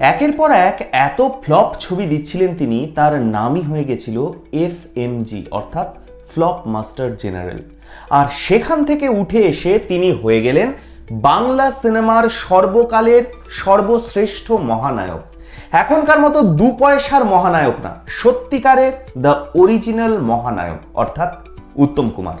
একের পর এক এত ফ্লপ ছবি দিচ্ছিলেন তিনি, তার নামই হয়ে গেছিল এফ এম জি অর্থাৎ ফ্লপ মাস্টার জেনারেল। আর সেখান থেকে উঠে এসে তিনি হয়ে গেলেন বাংলা সিনেমার সর্বকালের সর্বশ্রেষ্ঠ মহানায়ক। এখনকার মতো দু পয়সার মহানায়ক না, সত্যিকারের দ্য অরিজিনাল মহানায়ক, অর্থাৎ উত্তম কুমার।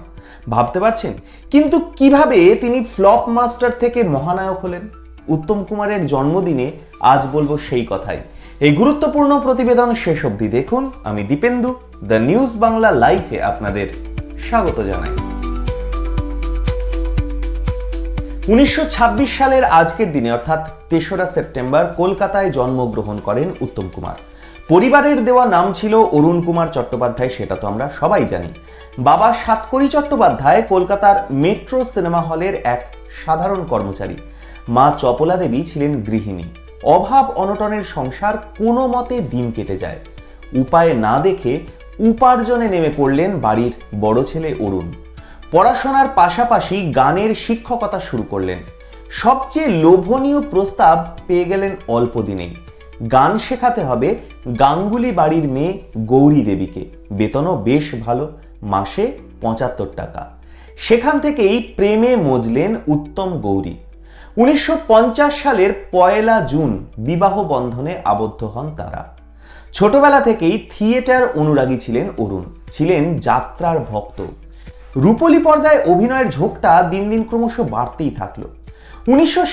ভাবতে পারছেন? কিন্তু কীভাবে তিনি ফ্লপ মাস্টার থেকে মহানায়ক হলেন? উত্তম কুমারের জন্মদিনে আজ বলব সেই কথাই। এই গুরুত্বপূর্ণ প্রতিবেদন শেষ অবধি দেখুন। আমি দীপেন্দু, দ্য নিউজ বাংলা লাইফে আপনাদের স্বাগত জানাই। উনিশশো সালের আজকের দিনে, অর্থাৎ তেসরা সেপ্টেম্বর, কলকাতায় জন্মগ্রহণ করেন উত্তম কুমার। পরিবারের দেওয়া নাম ছিল অরুণ কুমার চট্টোপাধ্যায়, সেটা তো আমরা সবাই জানি। বাবা সাতকড়ি চট্টোপাধ্যায় কলকাতার মেট্রো সিনেমা হলের এক সাধারণ কর্মচারী। মা চপলা দেবী ছিলেন গৃহিণী। অভাব অনটনের সংসার কোনো মতে দিন কেটে যায়। উপায় না দেখে উপার্জনে নেমে পড়লেন বাড়ির বড় ছেলে অরুণ। পড়াশোনার পাশাপাশি গানের শিক্ষকতা শুরু করলেন। সবচেয়ে লোভনীয় প্রস্তাব পেয়ে গেলেন অল্প দিনেই গান শেখাতে হবে গাঙ্গুলি বাড়ির মেয়ে গৌরী দেবীকে। বেতনও বেশ ভালো, মাসে পঁচাত্তর টাকা। সেখান থেকেই প্রেমে মজলেন উত্তম গৌরী। উনিশশো পঞ্চাশ সালের পয়লা জুন বিবাহ বন্ধনে আবদ্ধ হন তারা। ছোটবেলা থেকেই থিয়েটার অনুরাগী ছিলেন অরুণ। ছিলেন যাত্রার ভক্ত। রূপলি পর্দায় অভিনয়ের ঝোঁকটা দিন দিন ক্রমশ বাড়তেই থাকল। উনিশশো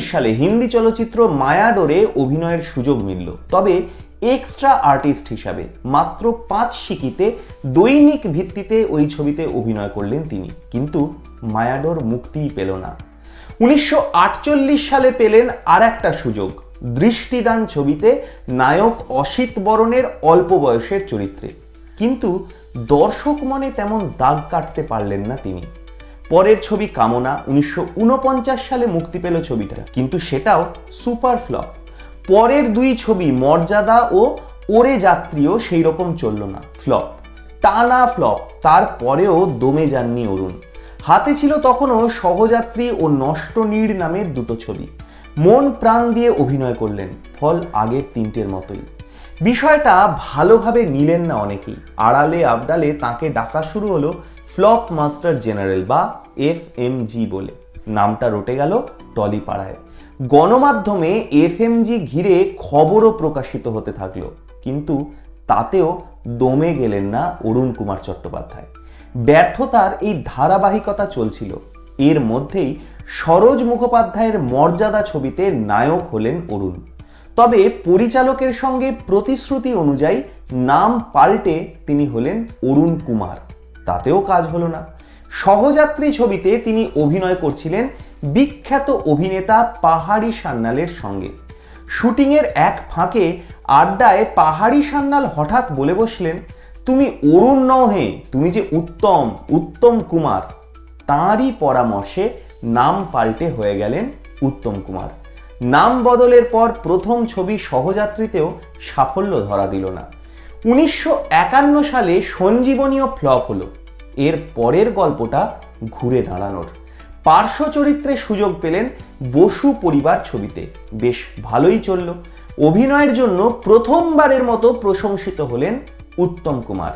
সালে হিন্দি চলচ্চিত্র মায়াডোরে অভিনয়ের সুযোগ মিলল। তবে এক্সট্রা আর্টিস্ট হিসাবে মাত্র পাঁচ শিকিতে দৈনিক ভিত্তিতে ওই ছবিতে অভিনয় করলেন তিনি। কিন্তু মায়াডোর মুক্তিই পেল না। উনিশশো আটচল্লিশ সালে পেলেন আর একটা সুযোগ, দৃষ্টিদান ছবিতে নায়ক অসিত বরণের অল্প বয়সের চরিত্রে। কিন্তু দর্শক মনে তেমন দাগ কাটতে পারলেন না তিনি। পরের ছবি কামনা, উনিশশো ঊনপঞ্চাশ সালে মুক্তি পেল ছবিটা। কিন্তু সেটাও সুপার ফ্লপ। পরের দুই ছবি মর্যাদা ও ওরে যাত্রীও সেই রকম চলল না। ফ্লপ। টানা ফ্লপ। তারপরেও দমে যাননি অরুণ। হাতে ছিল তখনও সহযাত্রী ও নষ্ট নীড় নামের দুটো ছবি। মন প্রাণ দিয়ে অভিনয় করলেন, ফল আগের তিনটের মতোই। বিষয়টা ভালোভাবে নিলেন না অনেকেই। আড়ালে আবডালে তাকে ডাকা শুরু হলো ফ্লপ মাস্টার জেনারেল বা এফ এম জি বলে। নামটা রটে গেল টলিপাড়ায়। গণমাধ্যমে এফ এম জি ঘিরে খবরও প্রকাশিত হতে থাকল। কিন্তু তাতেও দমে গেলেন না অরুণ কুমার চট্টোপাধ্যায়। ব্যর্থতার এই ধারাবাহিকতা চলছিল। এর মধ্যেই সরোজ মুখোপাধ্যায়ের মর্যাদা ছবিতে নায়ক হলেন অরুণ। তবে পরিচালকের সঙ্গে প্রতিশ্রুতি অনুযায়ী নাম পাল্টে তিনি হলেন অরুণ কুমার। তাতেও কাজ হলো না। সহযাত্রী ছবিতে তিনি অভিনয় করছিলেন বিখ্যাত অভিনেতা পাহাড়ি সান্যালের সঙ্গে। শুটিংয়ের এক ফাঁকে আড্ডায় পাহাড়ি সান্যাল হঠাৎ বলে বসলেন তুমি অরুণ নও হে তুমি যে উত্তম উত্তম কুমার, তাঁরই পরামর্শে নাম পাল্টে হয়ে গেলেন উত্তম কুমার। নাম বদলের পর প্রথম ছবি সহযাত্রীতেও সাফল্য ধরা দিল না। উনিশশো একান্ন সালে সঞ্জীবনীয় ফ্লপ হলো। এর পরের গল্পটা ঘুরে দাঁড়ানোর। পার্শ্ব চরিত্রে সুযোগ পেলেন বসু পরিবার ছবিতে। বেশ ভালোই চলল। অভিনয়ের জন্য প্রথমবারের মতো প্রশংসিত হলেন উত্তম কুমার।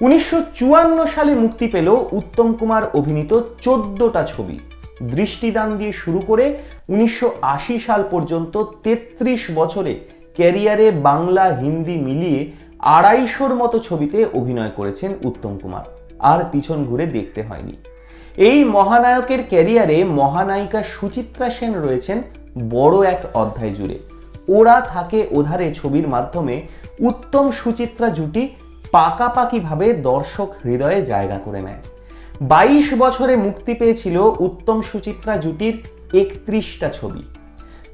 উনিশশো চুয়ান্ন সালে মুক্তি পেল উত্তম কুমার অভিনীত চোদ্দটা ছবি। দৃষ্টিদান দিয়ে শুরু করে উনিশশো আশি সাল পর্যন্ত ৩৩ বছরে ক্যারিয়ারে বাংলা, হিন্দি মিলিয়ে আড়াইশোর মতো ছবিতে অভিনয় করেছেন উত্তম কুমার। আর পিছন ঘুরে দেখতে হয়নি। এই মহানায়কের ক্যারিয়ারে মহানায়িকা সুচিত্রা সেন রয়েছেন বড় এক অধ্যায় জুড়ে। ওরা থাকে ওধারে ছবির মাধ্যমে উত্তম সুচিত্রা জুটি পাকাপাকিভাবে দর্শক হৃদয়ে জায়গা করে নেয়। বাইশ বছরে মুক্তি পেয়েছিল উত্তম সুচিত্রা জুটির একত্রিশটা ছবি।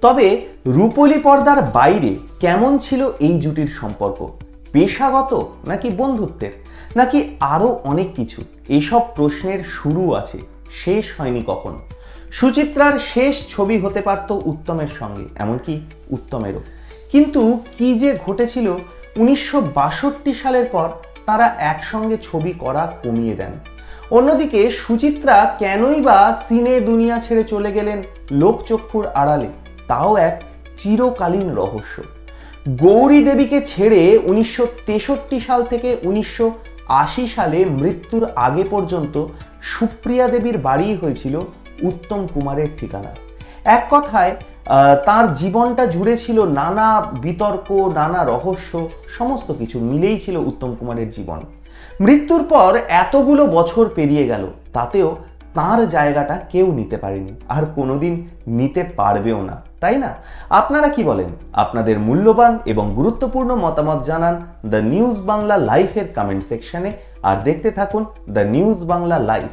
তবে রূপলি পর্দার বাইরে কেমন ছিল এই জুটির সম্পর্ক? পেশাগত নাকি বন্ধুত্বের? নাকি আরও অনেক কিছু? এসব প্রশ্নের শুরু আছে, শেষ হয়নি কখনো? সুচিত্রার শেষ ছবি হতে পারত উত্তমের সঙ্গে, এমনকি উত্তমেরও। কিন্তু কি যে ঘটেছিল, উনিশশো বাষট্টি সালের পর তারা একসঙ্গে ছবি করা কমিয়ে দেন। অন্যদিকে সুচিত্রা কেনই বা সিনে দুনিয়া ছেড়ে চলে গেলেন লোকচক্ষুর আড়ালে, তাও এক চিরকালীন রহস্য। গৌরী দেবীকে ছেড়ে উনিশশো তেষট্টি সাল থেকে উনিশশো আশি সালে মৃত্যুর আগে পর্যন্ত সুপ্রিয়া দেবীর বাড়ি হয়েছিল উত্তম কুমারের ঠিকানা। এক কথায় তার জীবনটা জুড়ে ছিল নানা বিতর্ক, নানা রহস্য, সমস্ত কিছু মিলেই ছিল উত্তম কুমারের জীবন। মৃত্যুর পর এতগুলো বছর পেরিয়ে গেল, তাতেও তার জায়গাটা কেউ নিতে পারেনি, আর কোনোদিন নিতে পারবেও না, তাই না? আপনারা কি বলেন? আপনাদের মূল্যবান এবং গুরুত্বপূর্ণ মতামত জানান দ্য নিউজ বাংলা লাইফের কমেন্ট সেকশনে, আর দেখতে থাকুন দ্য নিউজ বাংলা লাইফ।